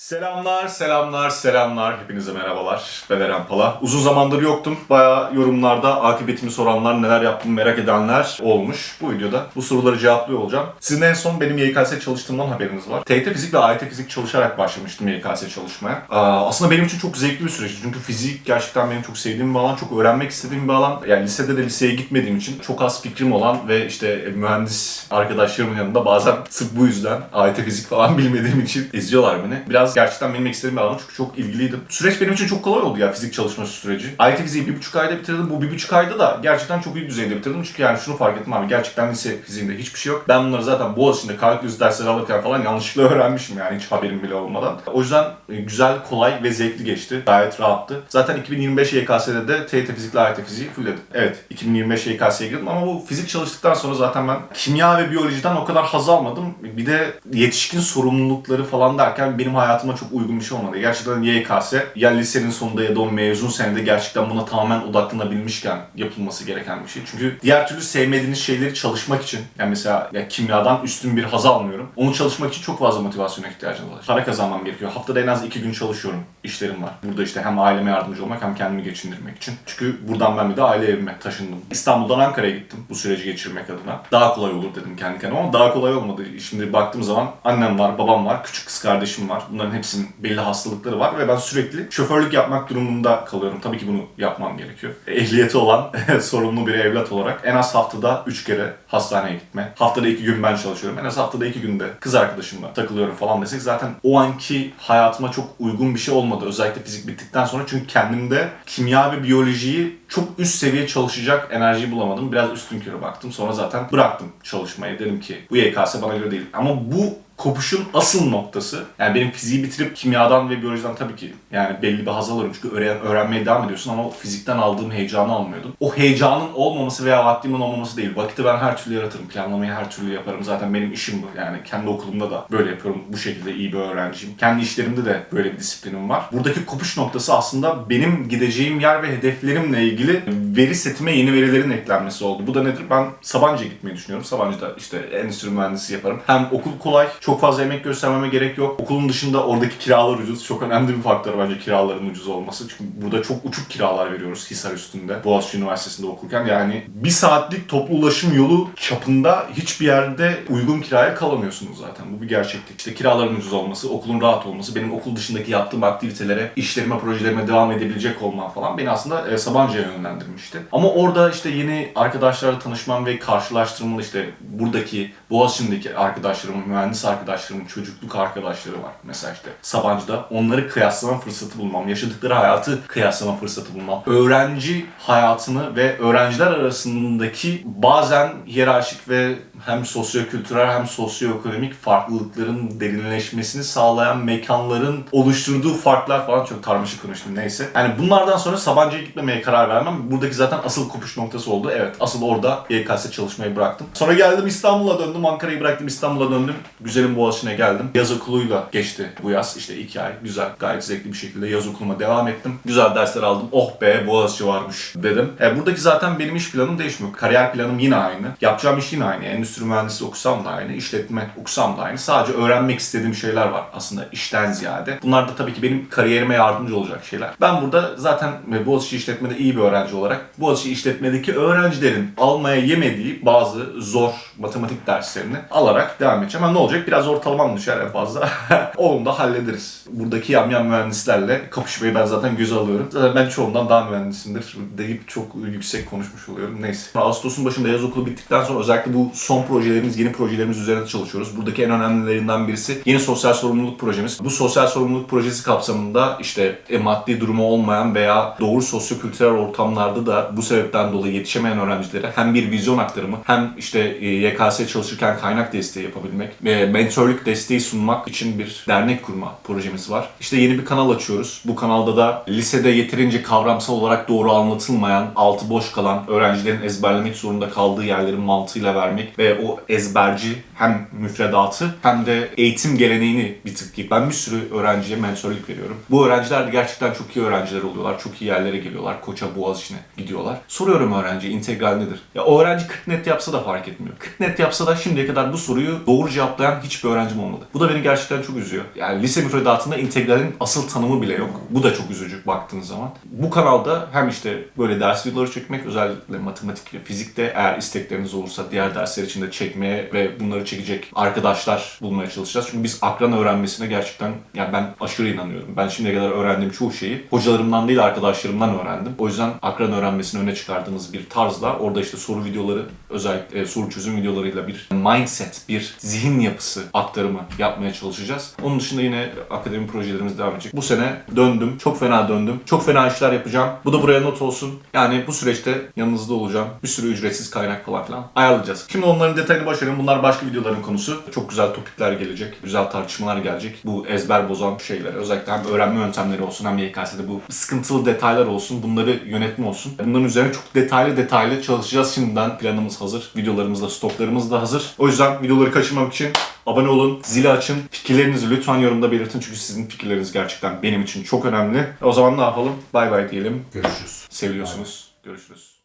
Selamlar, selamlar, selamlar. Hepinize merhabalar. Ben Eren Pala. Uzun zamandır yoktum. Bayağı yorumlarda akıbetimi soranlar, neler yaptım merak edenler olmuş. Bu videoda bu soruları cevaplıyor olacağım. Sizin en son benim YKS çalıştığımdan haberiniz var. TYT Fizik ve AYT Fizik çalışarak başlamıştım YKS çalışmaya. Aslında benim için çok zevkli bir süreçti. Çünkü fizik gerçekten benim çok sevdiğim bir alan, çok öğrenmek istediğim bir alan. Yani lisede de liseye gitmediğim için çok az fikrim olan ve işte mühendis arkadaşlarımın yanında bazen sırf bu yüzden AYT Fizik falan bilmediğim için izliyorlar beni. Biraz gerçekten benim istediğim bir alan çünkü çok ilgiliydim. Süreç benim için çok kolay oldu ya fizik çalışması süreci. AYT Fiziği bir buçuk ayda bitirdim. Bu bir buçuk ayda da gerçekten çok iyi düzeyde bitirdim. Çünkü yani şunu fark ettim abi gerçekten lise fiziğinde hiçbir şey yok. Ben bunları zaten Boğaziçi'nde kalkülüs dersleri alırken falan yanlışlıkla öğrenmişim yani hiç haberim bile olmadan. O yüzden e, güzel, kolay ve zevkli geçti. Gayet rahattı. Zaten 2025 YKS'de de TYT Fizikle AYT Fiziği fullledim. Evet 2025 YKS'ye girdim ama bu fizik çalıştıktan sonra zaten ben kimya ve biyolojiden o kadar haz almadım. Bir de yetişkin sorumlulukları falan derken benim hayatıma çok uygun bir şey olmadı. Gerçekten YKS ya lisenin sonunda ya da o mezun senede gerçekten buna tamamen odaklanabilmişken yapılması gereken bir şey. Çünkü diğer türlü sevmediğiniz şeyleri çalışmak için yani mesela ya kimyadan üstün bir haz almıyorum. Onu çalışmak için çok fazla motivasyona ihtiyacınız var. Para kazanmam gerekiyor. Haftada en az iki gün çalışıyorum. İşlerim var. Burada işte hem aileme yardımcı olmak hem kendimi geçindirmek için. Çünkü buradan ben bir de aile evime taşındım. İstanbul'dan Ankara'ya gittim bu süreci geçirmek adına. Daha kolay olur dedim kendi kendime ama daha kolay olmadı. Şimdi baktığım zaman annem var, babam var, küçük kız kardeşim var. Bunların hepsinin belli hastalıkları var ve ben sürekli şoförlük yapmak durumunda kalıyorum. Tabii ki bunu yapmam gerekiyor. Ehliyeti olan sorumlu bir evlat olarak en az haftada 3 kere hastaneye gitme. Haftada 2 gün ben çalışıyorum. En az haftada 2 günde kız arkadaşımla takılıyorum falan desek zaten o anki hayatıma çok uygun bir şey olmadı. Özellikle fizik bittikten sonra çünkü kendimde kimya ve biyolojiyi çok üst seviye çalışacak enerjiyi bulamadım. Biraz üstün körü baktım. Sonra zaten bıraktım çalışmayı. Dedim ki bu YKS bana göre değil. Ama bu kopuşun asıl noktası yani benim fiziği bitirip kimyadan ve biyolojiden tabii ki yani belli bir haz alıyorum çünkü öğren- öğrenmeye devam ediyorsun ama fizikten aldığım heyecanı almıyordum. O heyecanın olmaması veya vaktimin olmaması değil. Vakti ben her türlü yaratırım. Planlamayı her türlü yaparım. Zaten benim işim bu. Yani kendi okulumda da böyle yapıyorum. Bu şekilde iyi bir öğrenciyim. Kendi işlerimde de böyle bir disiplinim var. Buradaki kopuş noktası aslında benim gideceğim yer ve hedeflerimle ilgili veri setime yeni verilerin eklenmesi oldu. Bu da nedir? Ben Sabancı'ya gitmeyi düşünüyorum. Sabancı'da işte endüstri mühendisi yaparım. Hem okul kolay, çok fazla emek göstermeme gerek yok. Okulun dışında oradaki kiralar ucuz. Çok önemli bir faktör bence kiraların ucuz olması. Çünkü burada çok uçuk kiralar veriyoruz Hisar üstünde. Boğaziçi Üniversitesi'nde okurken. Yani bir saatlik toplu ulaşım yolu çapında hiçbir yerde uygun kiraya kalamıyorsunuz zaten. Bu bir gerçeklik. İşte kiraların ucuz olması, okulun rahat olması, benim okul dışındaki yaptığım aktivitelere, işlerime, projelerime devam edebilecek olmam falan beni aslında e, Sabancı'ya yönlendirmişti. Ama orada işte yeni arkadaşlarla tanışmam ve karşılaştırmalı işte buradaki Boğaziçi'ndeki arkadaşlarımın, mühendis arkadaşlarımın, çocukluk arkadaşları var mesela işte Sabancı'da. Onları kıyaslama fırsatı bulmam, yaşadıkları hayatı kıyaslama fırsatı bulmam. Öğrenci hayatını ve öğrenciler arasındaki bazen hiyerarşik ve hem sosyokültürel hem sosyoekonomik farklılıkların derinleşmesini sağlayan mekanların oluşturduğu farklar falan çok karmaşık konuştum neyse. Yani bunlardan sonra Sabancı'ya gitmemeye karar vermem. Buradaki zaten asıl kopuş noktası oldu. Evet asıl orada YKS çalışmayı bıraktım. Sonra geldim İstanbul'a döndüm. Ankara'yı bıraktım İstanbul'a döndüm. Güzelim Boğaziçi'ne geldim. Yaz okuluyla geçti bu yaz. İşte iki ay. Güzel. Gayet zevkli bir şekilde yaz okuluma devam ettim. Güzel dersler aldım. Oh be Boğaziçi varmış dedim. E, buradaki zaten benim iş planım değişmiyor. Kariyer planım yine aynı. Yapacağım iş yine aynı. Endüstri mühendisi okusam da aynı. işletme okusam da aynı. Sadece öğrenmek istediğim şeyler var aslında işten ziyade. Bunlar da tabii ki benim kariyerime yardımcı olacak şeyler. Ben burada zaten e, Boğaziçi İşletme'de iyi bir öğrenci olarak Boğaziçi İşletme'deki öğrencilerin almaya yemediği bazı zor matematik derslerini alarak devam edeceğim. Ama ne olacak? Biraz ortalamam düşer en fazla. Onu da hallederiz. Buradaki yamyam mühendislerle kapışmayı ben zaten göze alıyorum. Zaten ben çoğundan daha mühendisimdir deyip çok yüksek konuşmuş oluyorum. Neyse. Ağustos'un başında yaz okulu bittikten sonra özellikle bu son projelerimiz, yeni projelerimiz üzerinde çalışıyoruz. Buradaki en önemlilerinden birisi yeni sosyal sorumluluk projemiz. Bu sosyal sorumluluk projesi kapsamında işte e, maddi durumu olmayan veya doğru sosyokültürel ortamlarda da bu sebepten dolayı yetişemeyen öğrencilere hem bir vizyon aktarımı hem işte e, YKS çalışırken kaynak desteği yapabilmek ve mentorluk desteği sunmak için bir dernek kurma projemiz var. İşte yeni bir kanal açıyoruz. Bu kanalda da lisede yeterince kavramsal olarak doğru anlatılmayan, altı boş kalan, öğrencilerin ezberlemek zorunda kaldığı yerlerin mantığıyla vermek ve o ezberci hem müfredatı hem de eğitim geleneğini bir tık. Ben bir sürü öğrenciye mentörlük veriyorum. Bu öğrenciler de gerçekten çok iyi öğrenciler oluyorlar. Çok iyi yerlere geliyorlar. Koça, Boğaziçi'ne gidiyorlar. Soruyorum öğrenciye integral nedir? Ya o öğrenci 40 net yapsa da fark etmiyor. 40 net yapsa da şimdiye kadar bu soruyu doğru cevaplayan hiçbir öğrencim olmadı. Bu da beni gerçekten çok üzüyor. Yani lise müfredatında integralin asıl tanımı bile yok. Bu da çok üzücü baktığınız zaman. Bu kanalda hem işte böyle ders videoları çekmek özellikle matematik ve fizikte eğer istekleriniz olursa diğer dersler için de çekmeye ve bunları çekecek arkadaşlar bulmaya çalışacağız. Çünkü biz akran öğrenmesine gerçekten yani ben aşırı inanıyorum. Ben şimdiye kadar öğrendiğim çoğu şeyi hocalarımdan değil arkadaşlarımdan öğrendim. O yüzden akran öğrenmesini öne çıkardığımız bir tarzla orada işte soru videoları özellikle e, soru çözüm videolarıyla bir mindset, bir zihin yapısı aktarımı yapmaya çalışacağız. Onun dışında yine akademi projelerimiz devam edecek. Bu sene döndüm. Çok fena döndüm. Çok fena işler yapacağım. Bu da buraya not olsun. Yani bu süreçte yanınızda olacağım. Bir sürü ücretsiz kaynak falan filan ayarlayacağız. Şimdi onların detayını boş verin. Bunlar başka videoların konusu. Çok güzel topikler gelecek. Güzel tartışmalar gelecek. Bu ezber bozan şeyler. Özellikle hem öğrenme yöntemleri olsun hem YKS'de bu sıkıntılı detaylar olsun. Bunları yönetme olsun. Bunların üzerine çok detaylı detaylı çalışacağız. Şimdiden planımız hazır. Videolarımız da stoklarımız da hazır. O yüzden videoları kaçırmamak için abone olun, zili açın. Fikirlerinizi lütfen yorumda belirtin. Çünkü sizin fikirleriniz gerçekten benim için çok önemli. O zaman ne yapalım? Bay bay diyelim. Görüşürüz. Seviyorsunuz. Görüşürüz.